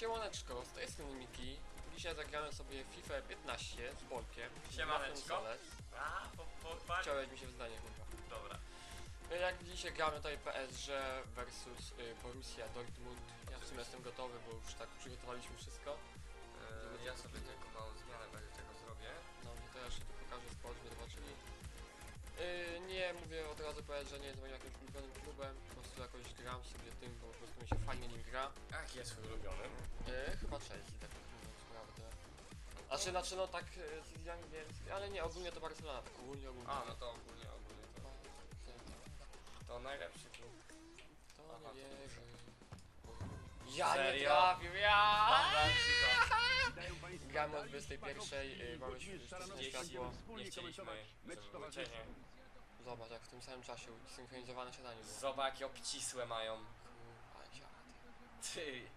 Siemaneczko, z tej strony Miki. Dzisiaj zagramy sobie FIFA 15 z Bolkiem. Siemaneczko. A, po, po, po, Chciałeś mi się w zdanie chyba. Dobra. Jak dzisiaj gramy tutaj PSG versus y, Borussia Dortmund. Ja w sumie jestem gotowy, bo już tak przygotowaliśmy wszystko. E, ja sobie tylko małą zmianę będzie tego zrobię. No mnie to Yy, nie, mówię od razu powiedzieć, że nie jest moim jakimś ulubionym klubem. Po prostu jakoś gram sobie tym, bo po prostu mi się fajnie nim gra. Ach, jest twój ulubiony. Yy, chyba Chelsea, tak mówiąc prawdę. Znaczy, znaczy no tak yy, z Ligi Angielskiej, ale nie, ogólnie to Barcelona, tak ogólnie, ogólnie. A, no to ogólnie, ogólnie to, to najlepszy klub. to Aha, nie to wierzę. Ja nie Serio? trafił, ja! Gramy o Dariusz 21, Szpakowski, yy, mamy Szaranowski. światło. Nie chcieliśmy, żeby było cienie. Zobacz, jak w tym samym czasie synchronizowane siadanie było. Zobacz, jakie obcisłe mają. Kurwa, dziady. Ty.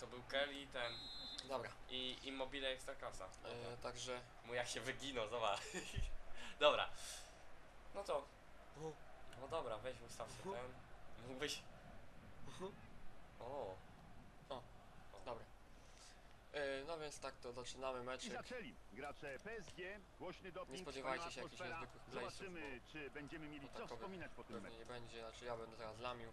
To był Kelly, ten Dobra, i Immobile Ekstrakasa. yy, także... Mu jak się wyginął, zobacz. Dobra. No to, no dobra, weź ustaw sobie ten. Mógłbyś... O, Dobra. Yy, no więc tak to zaczynamy I meczek. zaczęli. Gracze PSG, głośny doping, Nie spodziewajcie się jakichś niezwykłych playsów, Zobaczymy, czy będziemy mieli co atakowych wspominać po tym Pewnie meczu. nie będzie, znaczy ja będę teraz lamił.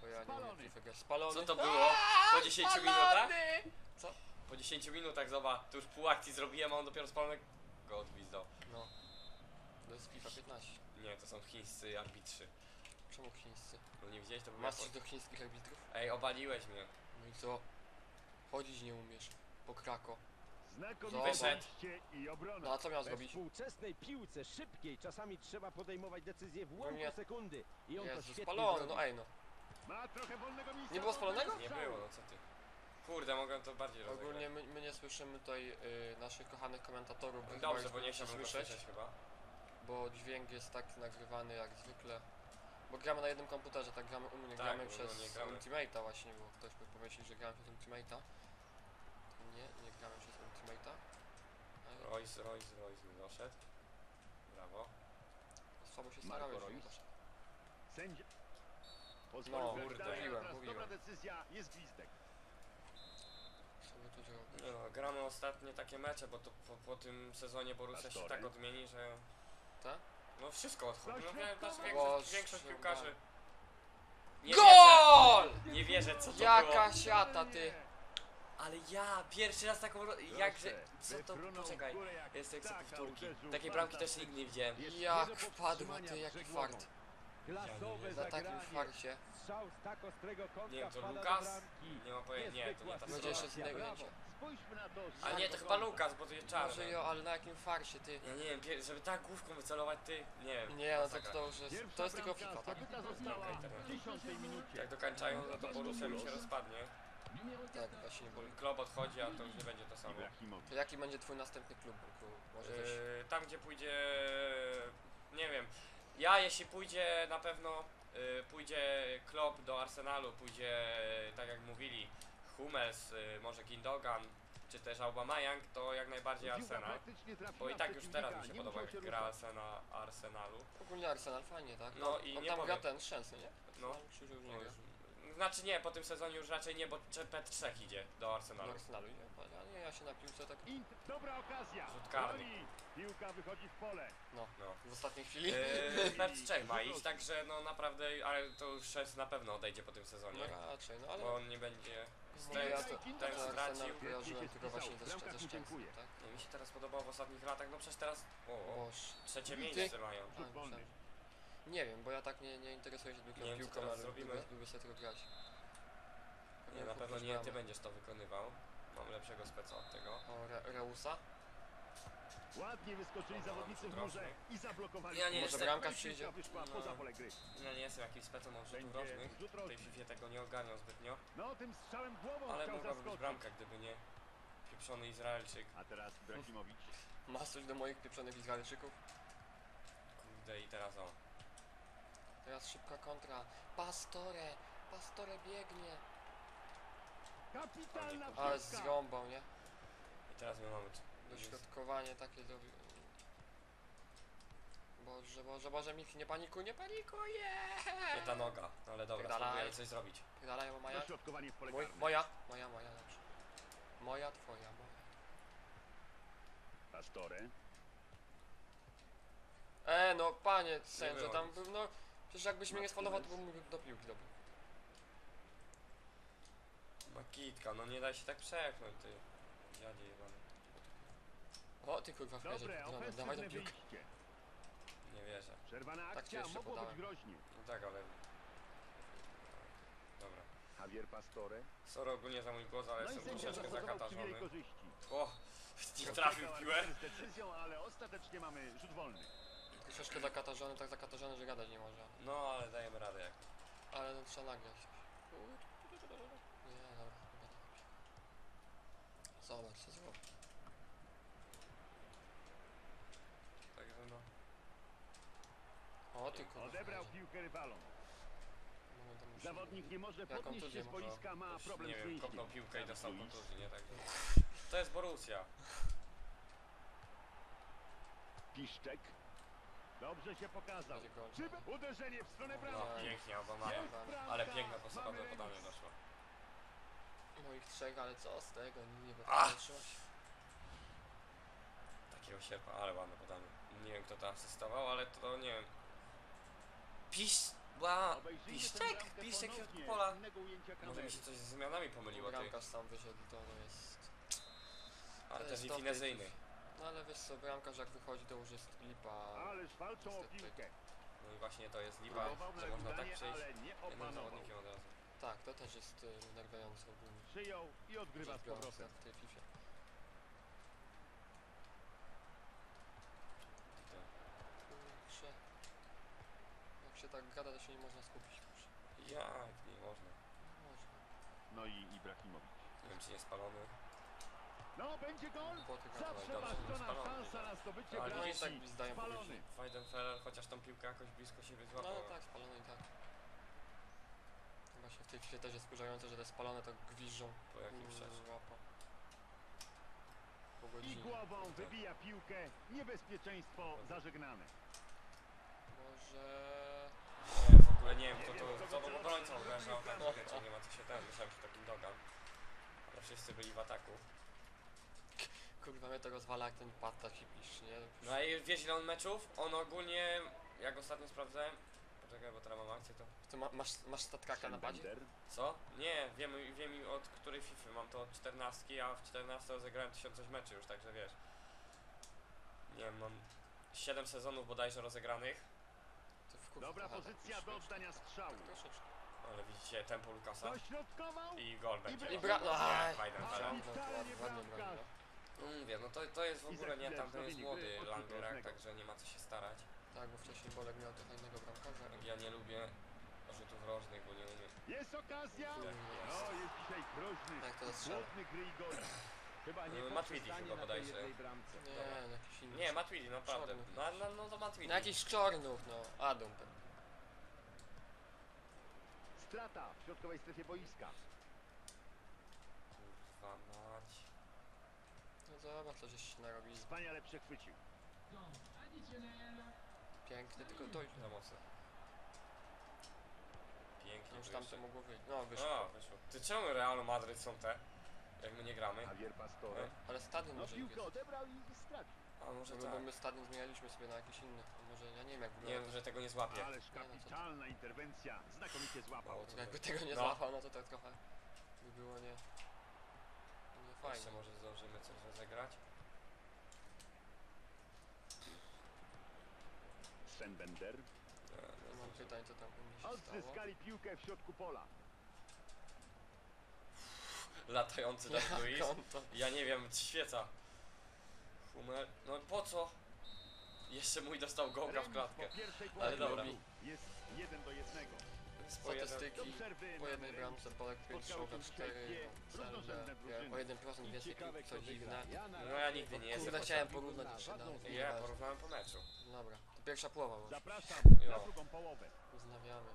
Bo ja nie Spalony. umiem FIFA. Spalony. co to było? Po 10 minutach? Spalony! Co? Po 10 minutach, zobacz, tu już pół akcji zrobiłem, a on dopiero spalonego go odgwizdał. No. To jest FIFA 15. Nie, to są chińscy arbitrzy. Czemu chińscy? No nie widziałeś, to był Masz coś do chińskich arbitrów? Ej, obaliłeś mnie. No i co? Chodzić nie umiesz. Po krako. Znakomicie Wyszedł. wejście i No obrona. a co miał We zrobić? współczesnej piłce szybkiej czasami trzeba podejmować decyzje w ułamku nie. sekundy i on to Jezu, świetnie spalony, zrobił. no ej no. Ma trochę wolnego miejsca. Nie było spalonego? Nie było, no co ty. Kurde, mogłem to bardziej rozegrać. Ogólnie my, my nie słyszymy tutaj y, naszych kochanych komentatorów, bo chyba Dobrze, już bo nie chciałbym go słyszeć. chyba. bo dźwięk jest tak nagrywany jak zwykle. Bo gramy na jednym komputerze, tak gramy u mnie, Tak, gramy no, przez gramy. Ultimate'a właśnie, bo ktoś by pomyślał, że gramy przez Ultimate'a. Nie, nie gramy przez Ultimate'a. Ale Royce, Royce, Royce mi doszedł. Brawo. słabo się Marco starałeś, doszedł. Sędzia. No, Pozwolił kurde. Mówiłem, teraz mówiłem. Dobra decyzja, jest gwizdek. No, gramy ostatnie takie mecze, bo to po, po tym sezonie Borussia się tak odmieni, że... Tak? No wszystko odchodzi. No znaczy Boże, większość, większość piłkarzy... Nie GOL! Wierzę, nie wierzę co to Jaka było. siata ty! Ale ja pierwszy raz taką... ro- Jakże... Co to... Poczekaj. Jest jak ptaka powtórki. Takiej bramki też nigdy nie widziałem. Jak powstrzymania ty, jaki fart. Klasowe Na takim farcie. Strzał z tak ostrego kąta Nie wiem, to Lukas? Nie ma pojęcia, nie, to nie ta Będzie jeszcze z strona. innego ujęcia. Spójrzmy na to. z Ale nie, to chyba. Lukas, bo to jest czarny. Może jo, ale na jakim farsie ty? Ja nie wiem, pier- żeby tak główką wycelować ty, nie wiem. Nie, no to, masakra. to już jest, to jest tylko FIFA, tak? Okej, minucie. Jak dokańczają, no to Borussia mi się rozpadnie. Tak, właśnie nie boli. Klub odchodzi, a to już nie będzie to samo. To jaki będzie twój następny klub? Bo Może coś... Yy, tam gdzie pójdzie, nie wiem, ja jeśli pójdzie na pewno, yy, pójdzie Klopp do Arsenalu, pójdzie tak jak mówili, Hummels, yy, może Gindogan, czy też Aubameyang, to jak najbardziej Arsenal. Bo i tak już teraz mi się podoba jak gra. Arsena, Arsenalu. Ogólnie Arsenal fajnie, tak? No On- i on nie tam gra powiem. ten Szczęsny, nie? No, już nie no gra? już, znaczy nie, po tym sezonie już raczej nie, bo P3 idzie do Do Arsenalu. Arsenalu, nie? A nie, ja się na piłce tak... Dobra okazja. Rzut karny. Broni. Piłka wychodzi w pole. No. W ostatniej chwili. Yy, P3 ma iść, także no naprawdę, ale to już na pewno odejdzie po tym No sezonie. raczej, no ale... Bo on nie będzie. No ja to, Ten ten Arsenal stracił. kojarzyłem tylko właśnie ze, Szczęsnym, dziękuję. tak? Nie, mi się teraz podobało w ostatnich latach, no przecież teraz. O, o Boż. trzecie miejsce mają. A, Rzut wolny. Nie wiem, bo ja tak nie, nie interesuję się tylko Nie wiem, co piłką, teraz ale zrobimy. lubię, lubię sobie tylko grać. Nie, na pewno nie ty będziesz to wykonywał. Mam lepszego speca od tego. O, Re Reusa? Ładnie wyskoczyli zawodnicy w murze i zablokowali. Ja nie Może jestem- bramka Piłka przyjdzie? wyszła No. poza pole gry. Ja nie jestem jakimś specem od rzutów Będzie rożnych. rzut W tej. FIFA tego nie ogarniam zbytnio. No tym strzałem głową Ale chciał mogła być zaskoczyć. bramka, gdyby nie pieprzony Izraelczyk. A teraz Ibrahimowicz. Masz coś do moich pieprzonych Izraelczyków? Kurde i teraz o. Teraz szybka kontra. Pastore! Pastore biegnie! Kapitalna Ale piłka. zrąbał, nie? I teraz my mamy. Dośrodkowanie takie zrobił. Boże, Boże, Boże, Miki, nie panikuj, nie panikuj! Nie ta noga, no ale dobra, Dalej. spróbujemy coś zrobić. Dalej, Maja. Dośrodkowanie w pole Mój, karne. moja, moja, moja, dobrze. Moja, twoja, moja. Pastore. E, no panie sędzio, było tam nic. był, no... Przecież jakbyś mnie nie spalował, to bym mógł do piłki dobił. Makitka, no nie da się tak przepchnąć, ty. Dziadzie jebany. O, ty kurwa, frajerze, Dobre, dobra, dawaj ofensywne piłkę. wyjście. Nie wierzę. Przerwana Tak akcja, jeszcze mogło być podałem. groźnie. No tak, ale... Dobra. Javier Pastore. Sorry ogólnie za mój głos, ale No i jestem sędzia troszeczkę zastosował przywilej zakatarzony. korzyści. O! Nie trafił w piłę. Z decyzją, ale ostatecznie mamy rzut wolny. Troszeczkę zakatarzony, tak zakatarzony, że gadać nie może. No, ale dajemy radę jak. Ale no, trzeba nagrać. Nie, dobra, nie gadam. Zobacz, co zrobił. Także no. O, ty kurwa, Odebrał frajerze. piłkę rywalom. Momentem muszę- Zawodnik nie może Jaką podnieść się z może? boiska, ma problem nie z wiem, mięśniem. kopnął piłkę i dostał kontuzję, nie? Także... To jest Borussia. Piszczek. Dobrze się pokazał. Będzie uderzenie w stronę No, bramki. pięknie, Obama. Jest Ale bramka. Ale piękna postawa Mamy do podania remis. doszła. Moich trzech, ale co z tego? Nie Ach! potrafię trzymać. Takiego sierpa, ale ładne podanie. Nie wiem kto to asystował, ale to nie wiem. Pisz... Ła... Obejrzyjmy tę Piszczek! bramkę Piszczek środku pola. z innego ujęcia Może mi się coś z zmianami pomyliło, ty. Bramkarz sam wyszedł, to no jest... Ale to też jest finezyjny. No ale wiesz co, bramkarz jak wychodzi to już jest lipa. Ależ walczą o Niestety. piłkę. No i właśnie to jest lipa, Próbował że można tak przejść ale nie jednym opanował. zawodnikiem od razu. Tak, to też jest y, nerwiające ogólnie. Przyjął i odgrywa z rzecz biorąc, powrotem. tak, w tej FIFA. Kurczę. Jak się tak gada, to się nie można skupić. Kurczę. Jak? Nie można. Można. No i Ibrahimowicz. Nie wiem czy nie spalony. No, będzie gol! Zawsze spalony, szansa tak. na zdobycie Ale No i bramki. tak zdają Spalony. powiedzieć. Weidenfeller chociaż tą piłkę jakoś blisko siebie No złapał. tak, spalony i tak. Właśnie w tej chwili też jest wkurzające, że te spalone to gwiżdżą. Po jakimś czasie. Łapa. Po I godzinie. głową Tak. wybija piłkę. Niebezpieczeństwo zażegnane. Może... Nie, w ogóle nie wiem kto to, kto był obrońcą tak wiecie, nie ma co się ten, myślałem, że to Gindogan. Ale wszyscy byli w ataku. Kurwa mnie to rozwala jak ten pad taki pisz, nie? No i wiesz ile on meczów? On ogólnie, jak ostatnio sprawdzałem, poczekaj, bo teraz mam akcję to... Ty ma, masz, masz statkaka na badzie? Bender. Co? Nie, wiem, wiem od której FIFA, mam to od 14, a w 14 rozegrałem 1000 coś meczy już, także wiesz. Nie wiem, mam 7 sezonów bodajże rozegranych, To w kurwa Dobra trochę pozycja do oddania strzału. Tak troszeczkę. ale widzicie tempo Lukasa Dośrodkował. i gol będzie. I bra... No, aj! Ciągnął, wcale ładnie, nie ładnie broni, no. No mówię, no to, to jest w ogóle nie, chwilę tamten jest młody Langerak, także nie ma co się starać. Tak, bo wcześniej Bolek miał trochę innego bramkarza. Tak, Ja nie lubię rzutów rożnych, bo nie umiem. Jest okazja. Tak No, jest dzisiaj groźny. Tak, to strzał. Głodny gry i goli. Chyba nie No, Matuidi poprzestanie chyba bodajże. Nie, no jakiś inny. Nie, Matuidi, naprawdę. No, no, no to Matuidi. No jakiś szczornów, no. Adam. Strata w środkowej strefie boiska. Kurwa mać. No zobacz, co żeś się narobili. Wspaniale przechwycił. Piękny, tylko to już. Za mocno. Pięknie Już tu tam jeszcze. to mogło wyjść. No wyszło. A, wyszło. Ty czemu Realu Madryt są te? Jak my nie gramy? Javier Pastore. Ale stadion No może ich piłkę jest. odebrał i stracił. A może Bo tak. bo my stadion zmienialiśmy sobie na jakiś inny. Może ja nie wiem jak Nie wygląda. wiem, że tego nie złapię. Ależ no co kapitalna interwencja. Znakomicie złapał. Mało To jakby tego nie No. złapał, no to tak trochę by było nie fajne. Może zdążymy coś rozegrać. Szenbender. Nie no, mam pytań, co tam u mnie się stało. Piłkę w środku pola. Latający Jack Lewis. Ja nie wiem, świeca. Humer. No po co? Jeszcze mój dostał gołka w klatkę. Ale dobra. jest do Statystyki po jednej bramce Polek 5 Spotkały strzałka się 4 dzisiaj dwie równorzędne drużyny. o 1% I więcej piłek, co dziwne. wygra. na No ja nigdy nie jestem Kurde, chciałem porównać na jeszcze dalej. Ja porównałem po meczu. Dobra, to pierwsza połowa może. Zapraszam na drugą połowę. Uznawiamy.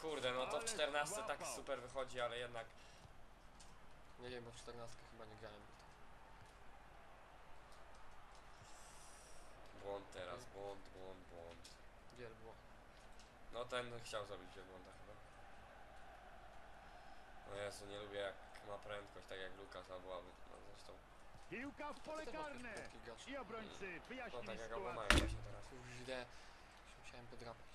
Kurde, no to w Ale 14 tak super wychodzi, ale jednak Nie wiem, bo w 14 chyba nie grałem. No ten chciał zrobić wielbłąda chyba. O Jezu, nie lubię jak ma prędkość, tak jak Lukas albo Aby. No zresztą, Piłka w pole karne. I obrońcy no wyjaśnili tak jak Alba mają sytuację. właśnie teraz. Kurde, się musiałem podrapać.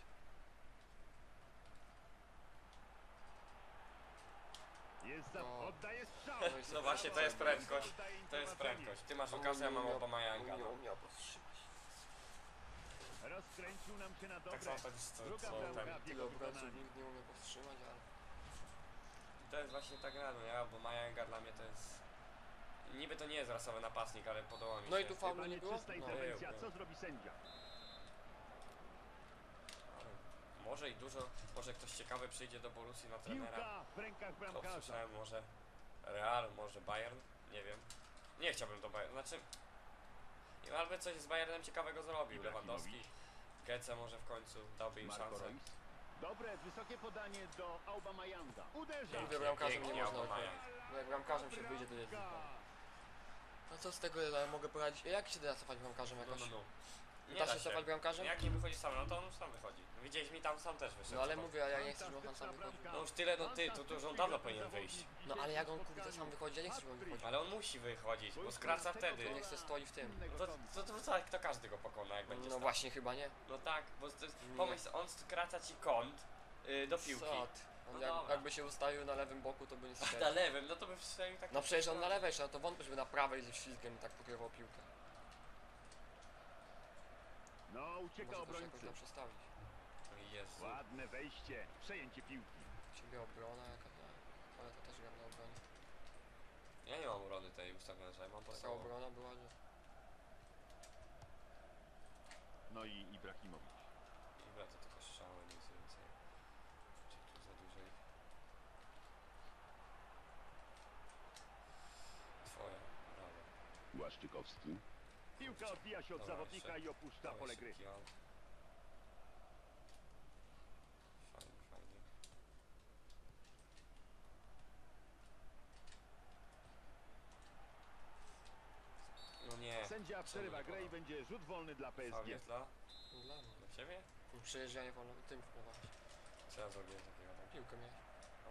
Jest za... O. Oddaje strzał. No No właśnie, to jest prędkość. To jest prędkość. Ty masz Lukasa, ja mam Obamajanga. Nie No. Rozkręcił nam się na dobre. Tak samo jest co, co ten. Tyle obrońców nikt nie umie powstrzymać, ale... To jest właśnie ta gra, no ja, Obamajanga dla mnie to jest... Niby to nie jest rasowy napastnik, ale podoba mi się. No i tu faulu nie było? No. interwencja. Co zrobi sędzia? Ale Może i dużo, może ktoś ciekawy przyjdzie do Borussii na trenera. To słyszałem, może Real, może Bayern, nie wiem. Nie chciałbym do Bayern, znaczy... I albo coś z Bayernem ciekawego zrobił. Lewandowski. Gece może w końcu dałby im Marco szansę. Reus. Dobre, wysokie podanie do Aubameyanga. Uderza. Mówię, bramkarzem nie pięknie można Aubameyang. No jak bramkarzem się wyjdzie, to jest. No co z tego ja mogę poradzić? Jak się da cofać bramkarzem No, jakoś? no, no. Nie Da da się bramkarzem? Jak nie wychodzi sam, no to on sam wychodzi. Widziałeś mi tam sam też wyszedł. No ale mówię, a ja nie chcę, żeby on sam Fantastyczna wychodził. No już tyle, no ty, to, to już on dawno powinien wyjść. No ale jak on kurde sam wychodzi, ja nie chcę, żeby on wychodził. Ale on musi wychodzić, bo skraca wtedy. To niech se stoi w tym. No to, to, to, tak, to każdy go pokona, jak będzie No stał. właśnie, chyba nie. No tak, bo to Nie. pomyśl, on skraca ci kąt y, do piłki. On No jak, dobra. jakby się ustawił na lewym boku, to by nie Na strzelił. lewym, no to by strzelił tak. No przecież on na lewej szedł, to wątpię, żeby na prawej ze ślizgiem tak pokrywał piłkę. No, ucieka Może też jakoś obrońcy. tam przestawić. Jezu. Ładne wejście. Przejęcie piłki. Ciebie obrona jaka to... Ale to też gram na obronie. Ja nie mam urody tej ustawionej, że mam Taka podstawową. obrona była, że... No i Ibrahimowicz. Dobra, to tylko strzały, nic więcej. Czy tu za dużo ich? Twoja, brawo. Błaszczykowski. Piłka odbija się od Dobra, zawodnika jeszcze. i opuszcza Dawaj pole gry. szybki aut. Fajnie, fajnie. No nie. Sędzia przerywa nie grę i wolno? będzie rzut wolny dla Faul PSG. jest dla? Dla mnie. Dla ciebie? Przejeżdżanie wolno tym wpływać. Co ja zrobiłem takiego tam? Piłkę miałeś. A,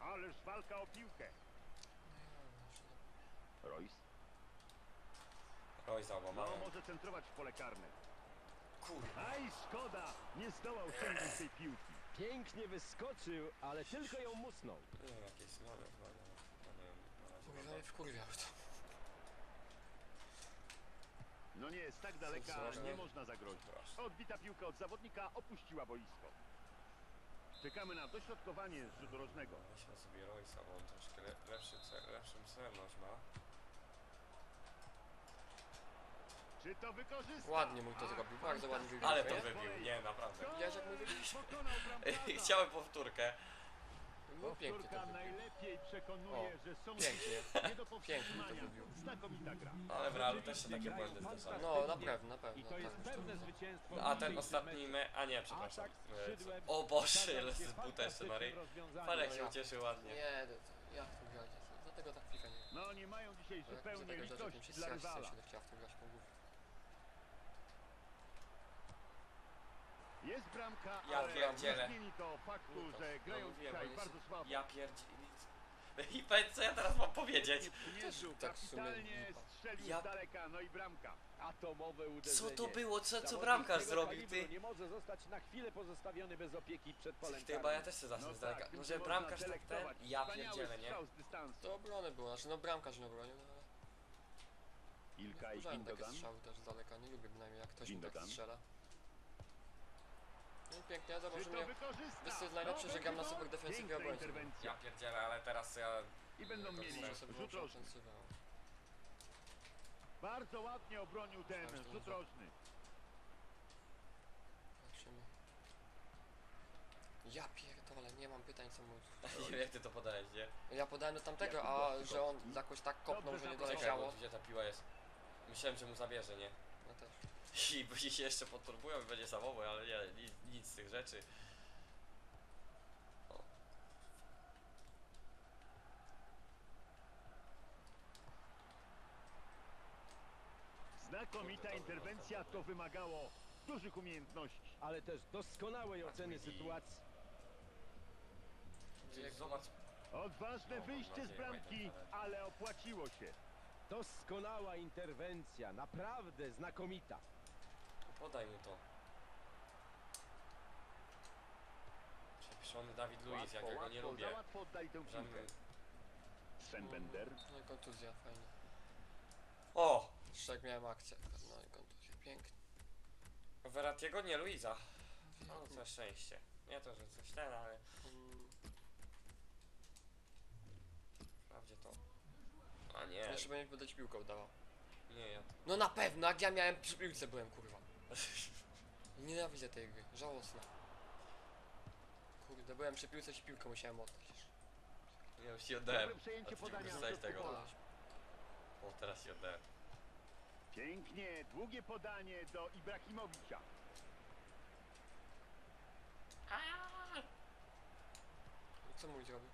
no. Ależ walka o piłkę. Royce. Załamałem. No, może centrować w pole karne. Kurwa. Aj, szkoda! Nie zdołał sięgnąć tej piłki. Pięknie wyskoczył, ale tylko ją musnął. Nie wiem, jakieś zmiany chyba nie ma. No nie wiem, na razie Kurwa wkurwiał to. No nie jest tak daleka, nie można zagrozić. Odbita piłka od zawodnika opuściła boisko. Czekamy na dośrodkowanie z rzutu rożnego. Weźmy sobie Royce'a, bo on troszkę le lepszy, ce lepszą celność ma. Czy to wykorzysta? Ładnie mój to zrobił, bardzo ładnie wybił. Ale to nie? wybił, nie, naprawdę. Widziałeś, jak mój wybił? Chciałem powtórkę. No pięknie to najlepiej przekonuje, że są Pięknie. Pięknie to wybił. Znakomita gra. Ale w realu też się takie błędy zdarzają. No na pewno, na I pewno. to jest tak. pewne zwycięstwo. A ten ostatni me... A nie, przepraszam. E, O Boże, z buta jeszcze. Falek No się ja. ucieszył ładnie. Nie, to, to, jak tu grać? Dlatego tak FIFA nie. No nie mają dzisiaj To zupełnie to litości dla rywala. się chciała w tym grać po głowie. Jest bramka, Ja ale pierdzielę. nie zmieni to faktu, Lukas, że no grają mówiłem, dzisiaj bardzo słabo. Ja pierdzielę. I powiedz, co ja teraz mam powiedzieć? Przymierzył, tak w sumie kapitalnie lipa. strzelił Ja- z daleka, no i bramka. Atomowe Co uderzenie. to było? Co, co Zawodnik bramkarz tego zrobił, kalibru ty? Nie może zostać na chwilę pozostawiony bez opieki przed polem Ty, chyba ja karnym. też chcę zacznę No z daleka. tak, No, tym że się bramkarz tak ten... delektować. Ja Wspaniały pierdzielę, nie? strzał z dystansu. To obrony było, znaczy no bramkarz nie obronił, no ale... Ilka i Użałem takie Gindogan. strzały też z daleka, nie lubię bynajmniej jak ktoś mi tak strzela. Pięknie, zobacz, mnie... jest najlepsze, że gram na super defensywie interwencja. Ja pierdzielę, ale teraz ja... I będą mieli Może sobie rzut rożny. Bardzo ładnie obronił ten rzut rożny. Patrzymy. Ja pierdolę, nie mam pytań co wiem jak ty to podałeś, nie? Ja podałem do tamtego, a że on jakoś tak kopnął, że nie doleciało. Gdzie ta piła jest? Myślałem, że mu zabierze, nie? I później się jeszcze podturbują i będzie samobój, ale nie, nic, nic z tych rzeczy. O, Znakomita interwencja, to wymagało dużych umiejętności. ale też doskonałej oceny sytuacji. Zobacz. Odważne wyjście z bramki, ale opłaciło się. Doskonała interwencja, naprawdę znakomita. Podaj mu to. Przepiszony Dawid Luiz, jak ja go nie lubię. łatwo tę Żadny... piłkę. Schembender. No i kontuzja, fajnie. O! Jeszcze jak miałem akcję. No i kontuzja, pięknie. Veratiego nie Luiza. No, co szczęście. Nie to, że coś ten, ale wprawdzie to... A nie, Jeszcze będzie będę ci piłkę oddawał. nie ja. No na pewno, jak ja miałem przy piłce byłem, kurwa. Nienawidzę tej gry, żałosne. Kurde, byłem przy piłce, ci piłkę musiałem oddać. Ja już ci oddałem. Dobre przejęcie A ty podania. tego. pola. O, teraz ci oddałem. Pięknie, długie podanie do Ibrahimowicza. Co mój zrobił?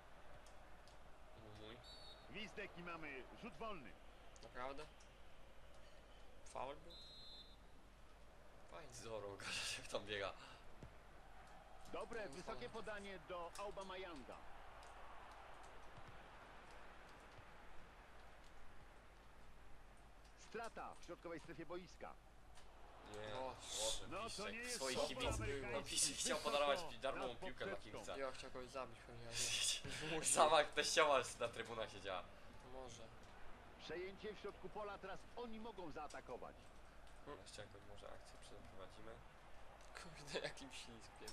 Mój. Gwizdek i mamy rzut wolny. Naprawdę? Faul był? Fajnie. Zoro, okaże jak tam biega. Dobre, wysokie fajnie. podanie do Aubameyanga. Strata w środkowej strefie boiska. Nie, O, Boże, No to Piszczek nie jest swoich futbol kibiców. amerykański. No chciał podarować darmową piłkę dla poprzeczką. Kingsa. Ja chciał kogoś zabić pewnie, ale nie. Sama teściowa na trybunach siedziała. Może. Przejęcie w środku pola, teraz oni mogą zaatakować. Jeszcze jakąś może akcję przeprowadzimy. Kurde, jakim śliskiem.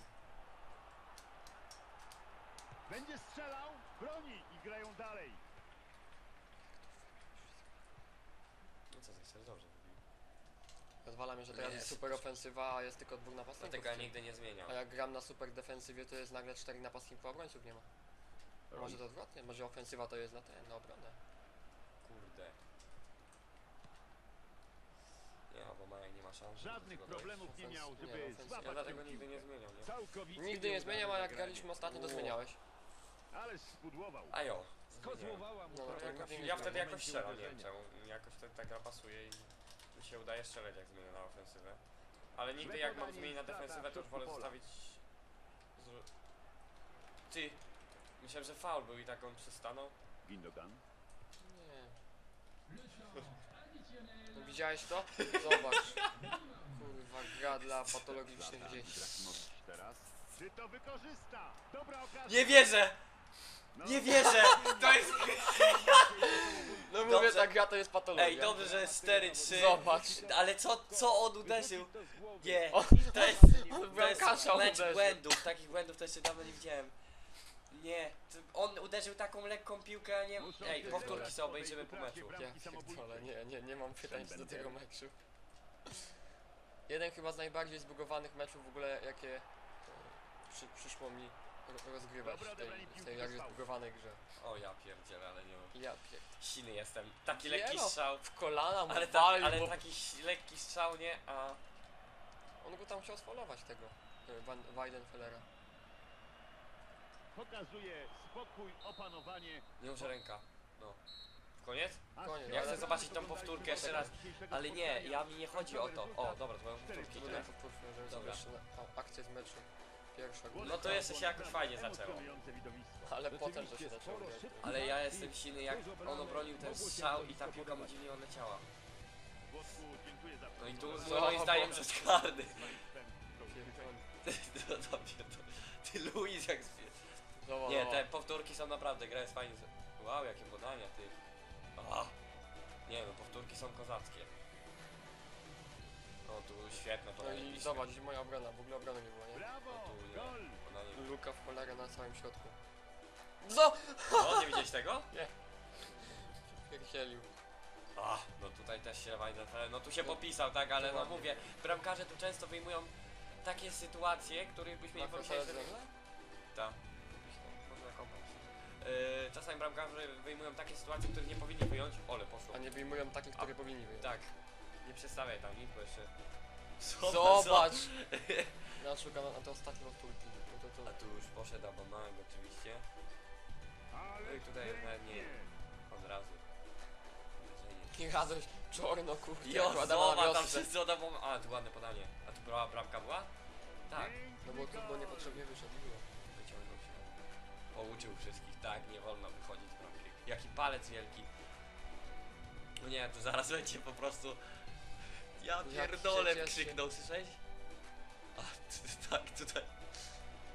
Będzie strzelał, broni i grają dalej. No co chcesz, dobrze wybił. Rozwala mnie, że teraz jest super ofensywa, a jest tylko dwóch napastników. Dlatego ja nigdy nie zmieniam. A jak gram na super defensywie, to jest nagle czterech napastników, a obrońców nie ma. Może to odwrotnie, może ofensywa to jest na ten, na obronę. Kurde. Nie, nie żeby Żadnych problemów nie miał, nie, żeby ofensywa. Ja złapać dlatego tę nigdy nie zmieniam, nie? Całkowicie Nigdy nie zmieniam, a jak graliśmy ostatnio, to zmieniałeś. Ale spudłował. A jo. zmieniam. Kozłowała mu No, to nie piłka Ja wtedy jakoś strzelam, nie wiem czemu. Jakoś ta, ta gra pasuje i mi się udaje strzelać jak zmienię na ofensywę. Ale nigdy jak mam zmienić na defensywę, to już wolę zostawić... Zro... Ty! Myślałem, że faul był i tak on przystanął. Gindogan. Nie. No, widziałeś to? Zobacz. Kurwa, gra dla patologicznych dzieci. Czy to wykorzysta? Dobra okazja. Nie wierzę! No, Nie wierzę! To jest... No mówię, Dobrze. ta gra to jest patologia. Ej, dobrze, że jest 4-3. Zobacz. Ale co, co on uderzył? Nie, to jest, to jest kasza, mecz uderzył. błędów, takich błędów to jeszcze dawno nie widziałem. Nie, to on uderzył taką lekką piłkę, a nie... Ej, powtórki sobie obejrzymy po meczu. Ja pierdolę, nie, nie, nie mam pytań co do tego meczu. Jeden chyba z najbardziej zbugowanych meczów w ogóle, jakie e, przy, przyszło mi ro- rozgrywać w tej, w tej jakże zbugowanej grze. O ja pierdzielę, ale nie Ja pier... Siny jestem. Taki lekki no. strzał. W kolana mu Ale, ta, walił, ale bo taki ś- lekki strzał, nie? A... on go tam chciał sfalować tego, e, Van Weidenfellera. Pokazuje spokój, opanowanie. Nie może ręka. No. Koniec? Koniec. Ja chcę zobaczyć tą powtórkę jeszcze raz. Ale nie, ja mi nie chodzi o to. O, dobra, to mają powtórki. Tutaj powtórzmy, żeby Dobra. jeszcze na, o, akcję z meczu. Pierwsza góra. No to jeszcze się jakoś fajnie zaczęło. Ale potem to się zaczęło grać. Ale ja jestem silny, jak on obronił ten strzał i ta piłka mu dziwnie odleciała. No i tu przygotowanie. moim zdaniem przez karny. Pierdolę. No dobrze, to ty Luis jak zwie. Zobacz, Nie, te powtórki są naprawdę, gra jest fajnie. Wow, jakie podania, ty. A, nie no, powtórki są kozackie. No tu świetne No podanie. i zobacz, moja obrona, w ogóle obrony nie było, nie? Brawo, No tu nie, gol. podanie. Luka w cholerę na całym środku. Co? O, nie widziałeś tego? Pierdzielił. A, no tutaj też się Weidenfeller, no tu się popisał, tak, ale no mówię, bramkarze tu często wyjmują takie sytuacje, których byśmy nie Na pomyśleli, że... koszarze? Tak. Yy, czasami bramkarze wyjmują takie sytuacje, których nie powinni wyjąć. Ole, poszło. A nie wyjmują takich, które powinni wyjąć. Tak. Nie przestawiaj tam nic, bo jeszcze... Zobacz! Ja szukam na te ostatnie powtórki. No to, A to, tu już poszedł Aubameyang oczywiście. No i tutaj nawet nie-. Od razu. I radość czorno kurde. Jo, zobacz, tam wszyscy odawą... A, tu ładne podanie. A tu była bramka była? Tak. No bo tu bo niepotrzebnie wyszedł. Pouczył wszystkich, tak, nie wolno wychodzić z bramki. Jaki palec wielki. No nie, to zaraz będzie po prostu... Ja pierdolę, krzyknął, słyszałeś? A, t- tak, tutaj...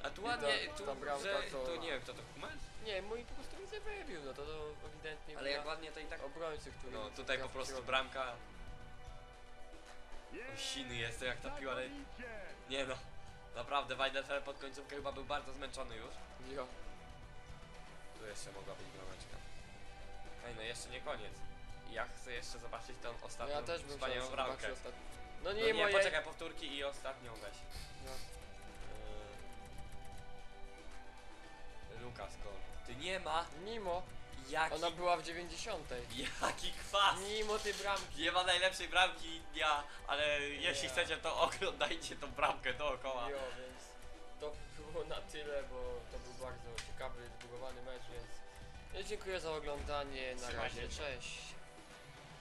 A tu ładnie, ta- tu, ta bramka że, to- nie wiem, kto to Hummel? Nie, mój po prostu widzę wybił, no to, to ewidentnie Ale jak ładnie to i tak... obrońcy, który... No tutaj po prostu bramka... O, siny jest to jak ta piła, ale... Nie no. Naprawdę, Weidenfeld pod końcówkę chyba był bardzo zmęczony już. Jo. Tu jeszcze mogła być brameczka. Ej, no jeszcze nie koniec. Ja chcę jeszcze zobaczyć tą No ostatnią ja też bym wspaniałą chciał bramkę. zobaczyć ostatni. No No nie, nie, moje... poczekaj, powtórki i ostatnią weź. No. Yy... Lukas Gol. Ty nie ma! Mimo, Jaki, ona była w 90. jaki kwas! Mimo tej bramki. Nie ma najlepszej bramki dnia, ale jeśli Nie. chcecie to oglądajcie tą bramkę dookoła. Jo, więc to było na tyle, bo bardzo ciekawy, zbudowany mecz, więc dziękuję za oglądanie. Na razie, cześć.